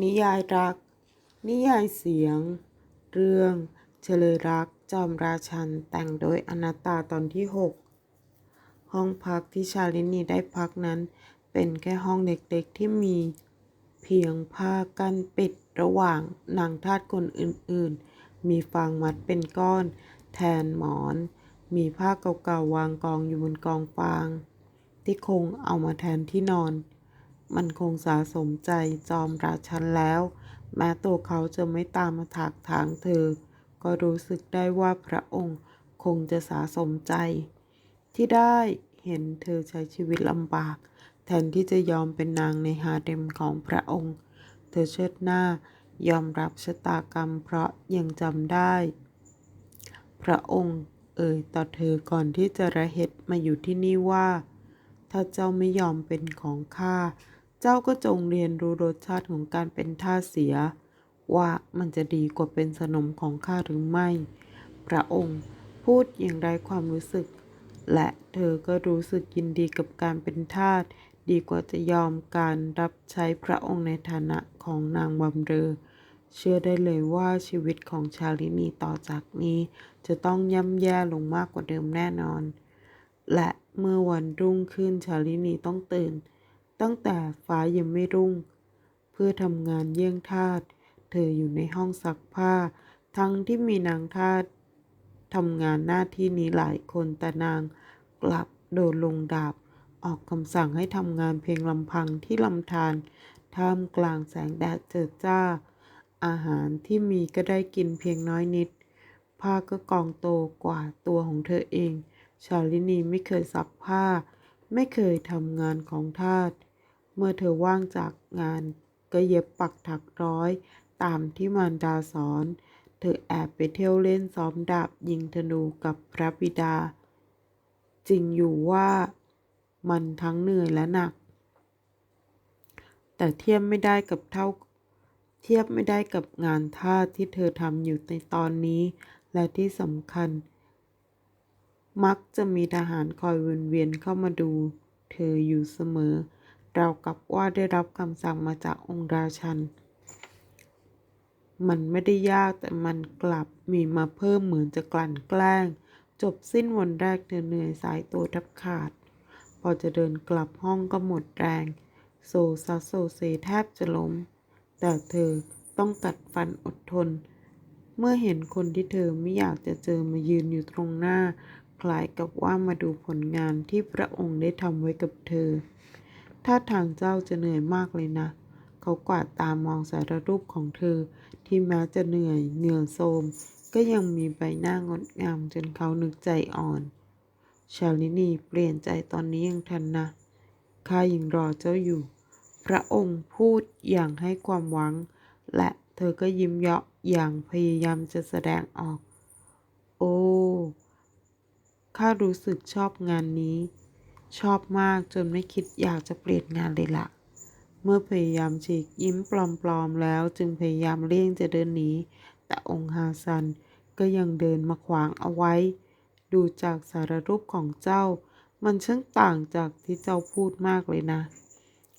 นิยายรัก นิยายเสียง เรื่องเฉลยรักจอมราชันแต่งโดยอนัตตาตอนที่ 6 ห้องพักที่ชาลินีได้พักนั้น เป็นแค่ห้องเล็กๆที่มี เพียงผ้ากั้นปิดระหว่างนางทาสคนอื่นๆ มีฟางมัดเป็นก้อน แทนหมอน มีผ้าเก่าๆวางกองอยู่บนกองฟาง ที่คงเอามาแทนที่นอน มันคงสะสมใจจอมราชันแล้ว แม้ตัวเขาจะไม่ตามมาถากถางเธอ ก็รู้สึกได้ว่าพระองค์คงจะสะสมใจ ที่ได้เห็นเธอใช้ชีวิตลำบาก แทนที่จะยอมเป็นนางในฮาเร็มของพระองค์ เธอเชิดหน้ายอมรับชะตากรรมเพราะยังจำได้ พระองค์เอ่ยต่อเธอก่อนที่จะระเหตุมาอยู่ที่นี่ว่า ถ้าเจ้าไม่ยอมเป็นของข้า เจ้าก็จงเรียนรู้รสชาติของการเป็นทาสเสีย ว่ามันจะดีกว่าเป็นสนมของข้าหรือไม่ พระองค์พูดอย่างไรความรู้สึก และเธอก็รู้สึกยินดีกับการเป็นทาสดีกว่าจะยอมการรับใช้พระองค์ในฐานะของนางบำเรอ เชื่อได้เลยว่าชีวิตของชาลินีต่อจากนี้ จะต้องย่ำแย่ลงมากกว่าเดิมแน่นอน และเมื่อวันรุ่งขึ้นชาลินีต้องตื่น ตั้งแต่ฟ้ายังไม่รุ่ง เพื่อทำงานเยี่ยงทาสเธออยู่ในห้องซักผ้า ทั้งที่มีนางทาสทำงานหน้าที่นี้หลายคนแต่นางกลับโดนลงดาบ ออกคำสั่งให้ทำงานเพียงลำพังที่ลำธารท่ามกลางแสงแดดเจิดจ้า อาหารที่มีก็ได้กินเพียงน้อยนิด ผ้าก็กองโตกว่าตัวของเธอเอง ชาลินีไม่เคยซักผ้า ไม่เคยทำงานของทาส เมื่อเธอว่างจากงาน ก็เย็บปักถักร้อย ตามที่มารดาสอน เธอแอบไปเที่ยวเล่นซ้อมดาบยิงธนูกับพระบิดา จริงอยู่ว่ามันทั้งเหนื่อยและหนัก แต่เทียบไม่ได้กับเท่า เทียบไม่ได้กับงานท่าที่เธอทำอยู่ในตอนนี้ และที่สำคัญ มักจะมีทหารคอยวนเวียนเข้ามาดู เธออยู่เสมอ เรากับว่าได้รับคำสั่งมาจากองค์ราชัน มันไม่ได้ยากแต่มันกลับมีมาเพิ่มเหมือนจะกลั่นแกล้ง จบสิ้นวันแรกเธอเหนื่อยสายตัวทับขาด พอจะเดินกลับห้องก็หมดแรง โซซัสโซเซแทบจะล้ม แต่เธอต้องกัดฟันอดทน เมื่อเห็นคนที่เธอไม่อยากจะเจอมายืนอยู่ตรงหน้า คล้ายกับว่ามาดูผลงานที่พระองค์ได้ทำไว้กับเธอ ท่าทางเจ้าจะเหนื่อยมากเลยนะ เขากวาดตามองสารรูปของเธอ ที่แม้จะเหนื่อยเหนื่อยโทรมก็ยังมีใบหน้างดงามจนเขานึกใจอ่อน ชาลินีเปลี่ยนใจตอนนี้ยังทันนะข้ายังรอเจ้าอยู่ พระองค์พูดอย่างให้ความหวัง และเธอก็ยิ้มเยาะอย่างพยายามจะแสดงออก โอ้ข้ารู้สึกชอบงานนี้ ชอบมากจนไม่คิดอยากจะเปลี่ยนงานเลยละ่ะ เมื่อพยายามฉีกยิ้มปลอมๆแล้วจึงพยายามเลี่ยงจะเดินหนีแต่องค์ฮาซันก็ยังเดินมาขวางเอาไว้ ดูจากสารรูปของเจ้า มันช่างต่างจากที่เจ้าพูดมากเลยนะ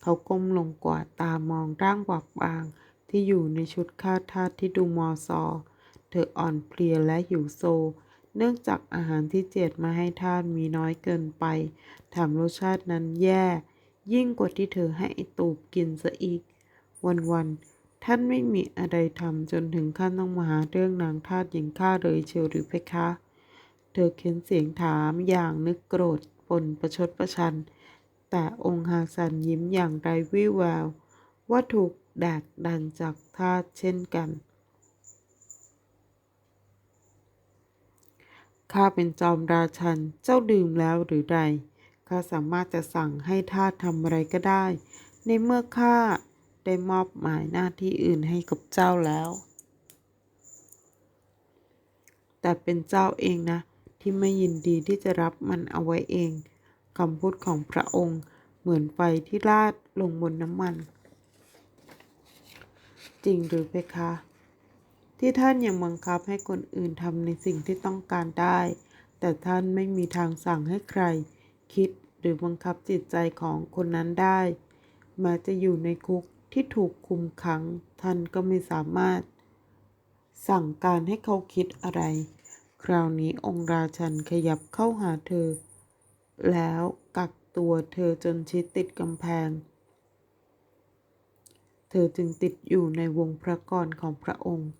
เขาก้มลงกวาดตามองร่างบอบบางที่อยู่ในชุดคาดทาสที่ดูมอซอ เธออ่อนเพลียและหิวโซ เนื่องจากอาหารที่เจียดมาให้ท่าสมีน้อยเกินไปแถมรสชาตินั้นแย่ ยิ่งกว่าที่เธอให้ไอตูบกินซะอีก วันๆท่านไม่มีอะไรทำจนถึงขั้นต้องมาหาเรื่องนางทาสหญิงข้าเลยเชียวหรือเพคะ เธอเค้นเสียงถามอย่างนึกโกรธปนประชดประชัน แต่องค์ฮาซันยิ้มอย่างไรวิแววว่าถูกแดกดันจากทาสเช่นกัน ข้าเป็นจอมราชัน เจ้าดื่มแล้วหรือไรข้าสามารถจะสั่งให้ทาสทำอะไรก็ได้ ในเมื่อข้าได้มอบหมายหน้าที่อื่นให้กับเจ้าแล้ว แต่เป็นเจ้าเองนะ ที่ไม่ยินดีที่จะรับมันเอาไว้เอง คำพูดของพระองค์เหมือนไฟที่ราดลงบนน้ำมัน จริงหรือเพคะ ที่ท่านยังบังคับให้คนอื่นทำในสิ่งที่ต้องการได้ แต่ท่านไม่มีทางสั่งให้ใคร คิดหรือบังคับจิตใจของคนนั้นได้แม้จะอยู่ในคุกที่ถูกคุมขัง ท่านก็ไม่สามารถ สั่งการให้เขาคิดอะไร คราวนี้องค์ราชันขยับเข้าหาเธอ แล้วกักตัวเธอจนชิดติดกำแพง เธอจึงติดอยู่ในวงพระกรของพระองค์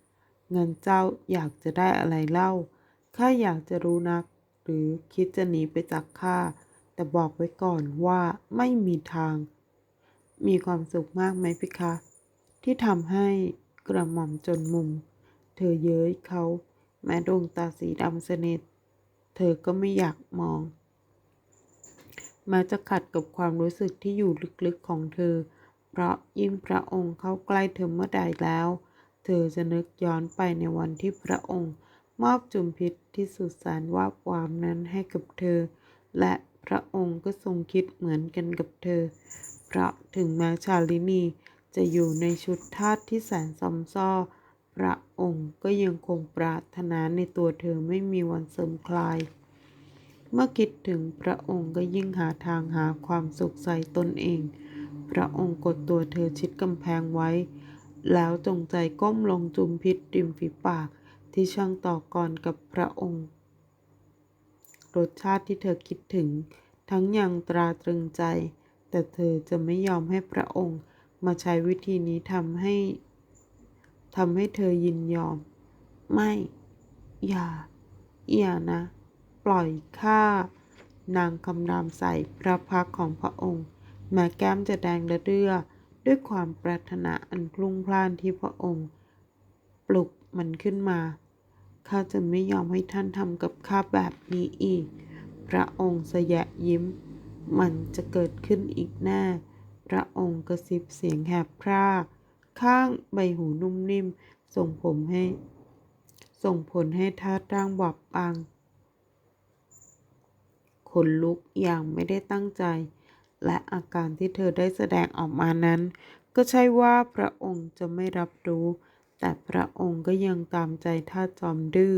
เงินเจ้าอยากจะได้อะไรเล่า ข้าอยากจะรู้นัก หรือคิดจะหนีไปจากข้า แต่บอกไว้ก่อนว่าไม่มีทาง มีความสุขมากไหมพี่คะ ที่ทำให้กระหม่อมจนมุม เธอเย้ยเขา แม้ดวงตาสีดำสนิท เธอก็ไม่อยากมองแม้จะขัดกับความรู้สึกที่อยู่ลึกๆของเธอ เพราะยิ่งพระองค์เข้าใกล้เธอเมื่อใดแล้ว เธอจะนึกย้อนไปในวันที่พระองค์ มอบจุมพิษที่สุดแสนว่าบวามนั้นให้กับเธอ และพระองค์ก็ทรงคิดเหมือนกันกับเธอ เพราะถึงแม้ชาลินีจะอยู่ในชุดทาสที่แสนซอมซ่อพระองค์ก็ยังคงปรารถนาในตัวเธอไม่มีวันเสื่อมคลาย เมื่อคิดถึงพระองค์ก็ยิ่งหาทางหาความสุขใส่ตนเอง พระองค์กดตัวเธอชิดกำแพงไว้ แล้วจงใจก้มลงจุมพิษริมฝีปากที่ช่างต่อกรกับพระองค์ รสชาติที่เธอคิดถึง ทั้งยังตราตรึงใจ แต่เธอจะไม่ยอมให้พระองค์มาใช้วิธีนี้ทำให้ทำให้เธอยินยอม ไม่ อย่า อย่านะ ปล่อยข้านางคำรามใส่พระพักของพระองค์ แม้แก้มจะแดงระเรื่อ ด้วยความปรารถนาอันพลุ่งพล่านที่พระองค์ ปลุกมันขึ้นมา ข้าจะไม่ยอมให้ท่านทำกับข้าแบบนี้อีก พระองค์สยะยิ้ม มันจะเกิดขึ้นอีกแน่ พระองค์กระซิบเสียงแหบพร่าข้างใบหูนุ่มนิ่ม ส่งผมให้ ส่งผลให้ท่าร่างบอบบางขนลุกอย่างไม่ได้ตั้งใจ และอาการที่เธอได้แสดงออกมานั้น ก็ใช่ว่าพระองค์จะไม่รับรู้ แต่พระองค์ก็ยังตามใจทาสจอมดื้อ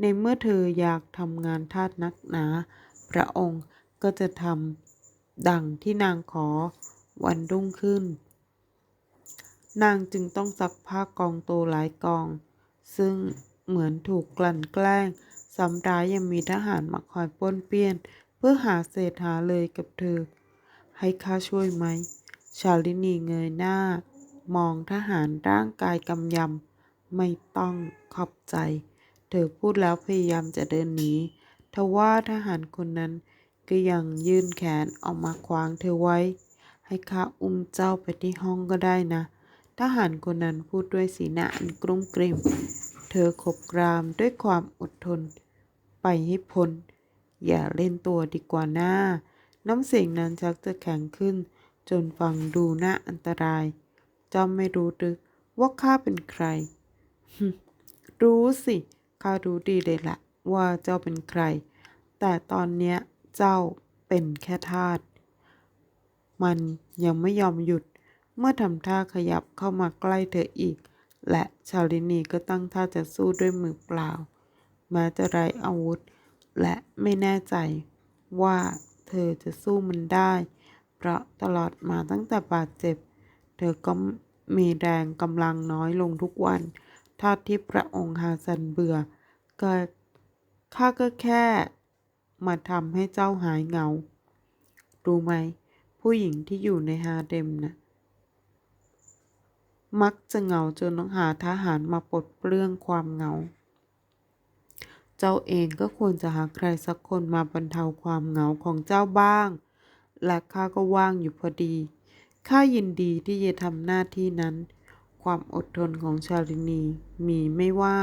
ในเมื่อเธออยากทำงานทาสนักหนา พระองค์ก็จะทำดังที่นางขอวันรุ่งขึ้น นางจึงต้องซักผ้ากองโตหลายกอง ซึ่งเหมือนถูกกลั่นแกล้งซ้ำร้ายยังมีทหารมาคอยป้นเปี้ยน เพื่อหาเศษหาเลยกับเธอ ให้ข้าช่วยไหม ชาลินีเงยหน้า มองทหารร่างกายกำยำ ไม่ต้องขอบใจ เธอพูดแล้วพยายามจะเดินหนีทว่าทหารคนนั้นก็ยังยื่นแขนออกมาขวางเธอไว้ ให้ข้าอุ้มเจ้าไปที่ห้องก็ได้นะ ทหารคนนั้นพูดด้วยสีหน้าอันกลุ้มกลิ่ม เธอขบกรามด้วยความอดทน ไปให้พ้น อย่าเล่นตัวดีกว่าหน้า น้ำเสียงนั้นชักจะแข็งขึ้น จนฟังดูน่าอันตรายจ้าไม่รู้หรือว่าข้าเป็นใคร รู้สิ ข้ารู้ดีเลยละว่าเจ้าเป็นใคร แต่ตอนเนี้ยเจ้าเป็นแค่ทาส มันยังไม่ยอมหยุด เมื่อทำท่าขยับเข้ามาใกล้เธออีก และชาลินีก็ตั้งท่าจะสู้ด้วยมือเปล่า แม้จะไรอาวุธ และไม่แน่ใจว่า เธอจะสู้มันได้ เพราะตลอดมาตั้งแต่บาดเจ็บ เธอก็มีแรงกำลังน้อยลงทุกวันท่าที่พระองค์ฮาซันเบื่อก็ข้าก็แค่มาทำให้เจ้าหายเหงา รู้ไหม ผู้หญิงที่อยู่ในฮาเร็มนะมักจะเหงาจนต้องหาทหารมาปลดเปลื้องความเหงา เจ้าเองก็ควรจะหาใครสักคนมาบรรเทาความเหงาของเจ้าบ้าง และข้าก็ว่างอยู่พอดี ข้ายินดีที่จะทำหน้าที่นั้น ความอดทนของชาลินีมีไม่ว่า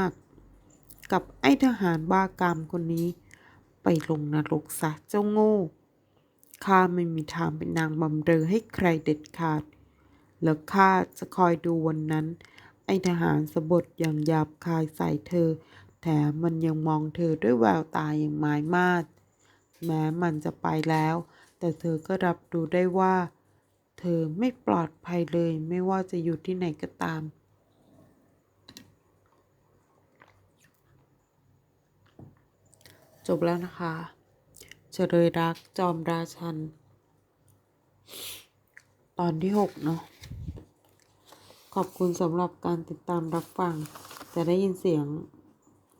กับไอ้ทหารบ้ากามคนนี้ ไปลงนรกซะเจ้าโง่ ข้าไม่มีทางเป็นนางบำเรอให้ใครเด็ดขาด แล้วข้าจะคอยดูวันนั้น ไอ้ทหารสะบดอย่างหยาบคายใส่เธอ แถมมันยังมองเธอด้วยแววตาอย่างหมายมาดแม้มันจะไปแล้ว แต่เธอก็รับรู้ได้ว่า เธอไม่ปลอดภัยเลยไม่ว่าจะอยู่ที่ไหนก็ตาม จบแล้วนะคะเฉลยรักจอมราชัน ตอนที่หกเนาะขอบคุณสำหรับการติดตามรับฟัง จะได้ยินเสียง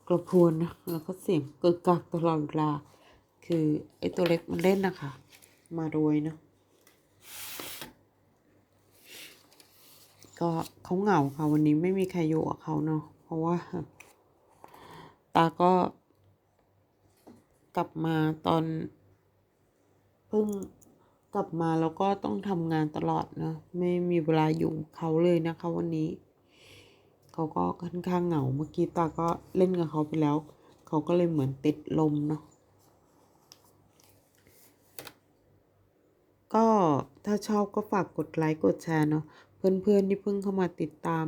กระพวนนะแล้วก็เสียงกึกกักตลอดเวลา คือไอตัวเล็กมันเล่นนะคะ มารวยเนอะก็เขาเหงาค่ะวันนี้ไม่มีใครอยู่กับเขาเนาะเพราะว่า ตาก็กลับมาตอนเพิ่งกลับมาแล้วก็ต้องทำงานตลอดนะ ไม่มีเวลาอยู่เขาเลยนะคะวันนี้ เขาก็ค่อนข้างเหงาเมื่อกี้ตาก็เล่นกับเขาไปแล้ว เขาก็เลยเหมือนติดลมเนาะก็ถ้าชอบก็ฝากกดไลค์กดแชร์เนาะเพื่อนๆที่เพิ่งเข้ามาติดตาม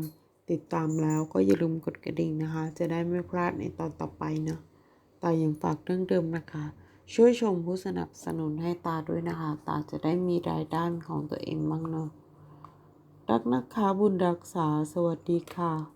ติดตามแล้วก็อย่าลืมกดกระดิ่งนะคะ จะได้ไม่พลาดในตอนต่อไปเนาะตายังฝากเรื่องเดิมนะคะ ช่วยชมผู้สนับสนุนให้ตาด้วยนะคะ ตาจะได้มีรายได้ของตัวเองบ้างเนาะรักนะคะบุญรักษาสวัสดีค่ะ